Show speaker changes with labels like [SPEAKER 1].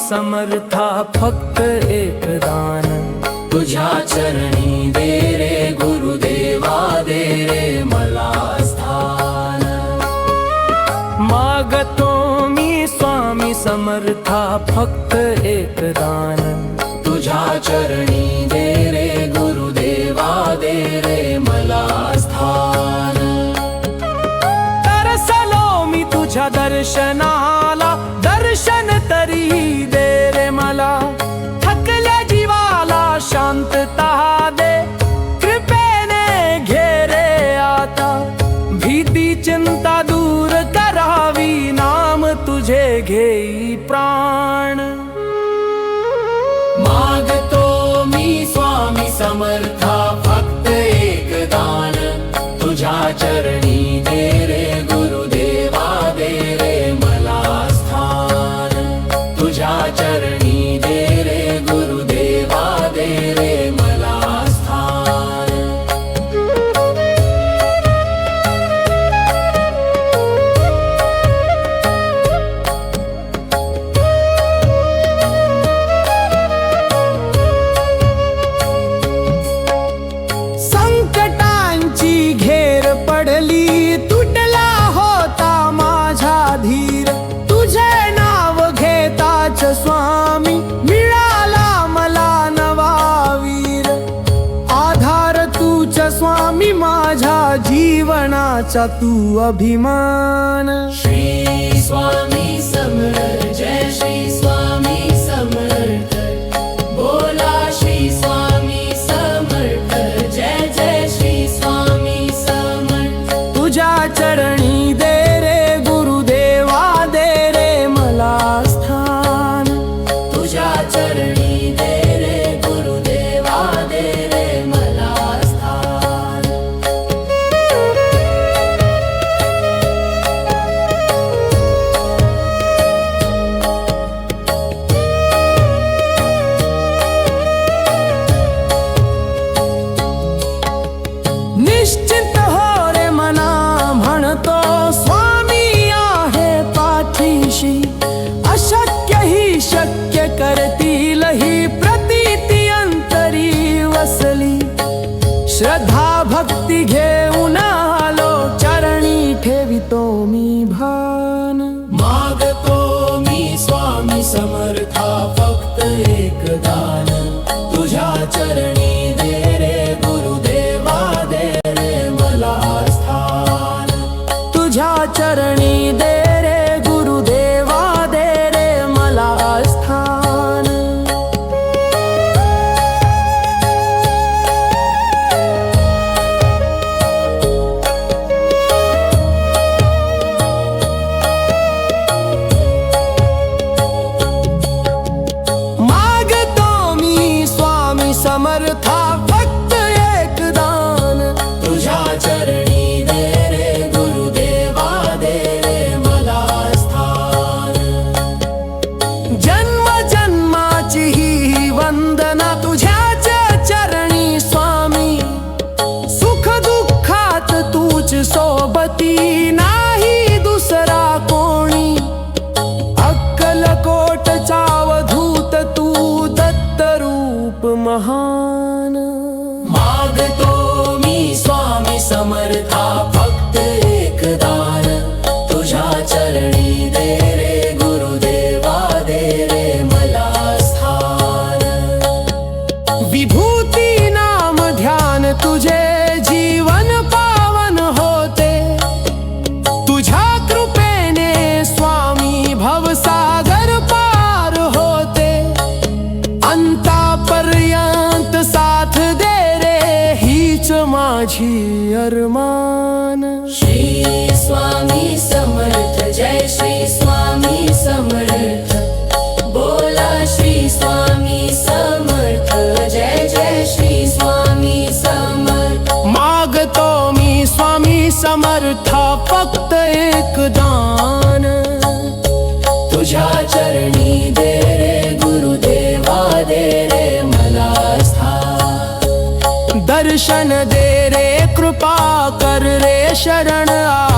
[SPEAKER 1] समर्था फक्त एक दान.
[SPEAKER 2] तुझ्या चरणी दे रे गुरुदेवा दे रे मला स्थान.
[SPEAKER 1] मागतो मी स्वामी समर्था फक्त एक दान.
[SPEAKER 2] तुझ्या चरणी दे स्वामी
[SPEAKER 1] माझ्या जीवनाचा तू अभिमान.
[SPEAKER 2] श्री स्वामी समर जय श्री स्वामी समर बोला श्री स्वामी समर जय जय श्री स्वामी समर
[SPEAKER 1] तुझ्या चरणी श्रद्धा सोबती नाही दुसरा कोणी. अक्कलकोट चावधूत तू दत्तरूप महा अंतापर्यंत साथ दे रे हीच माझी अरमान.
[SPEAKER 2] श्री स्वामी
[SPEAKER 1] दर्शन दे रे कृपा कर रे शरण
[SPEAKER 2] आ।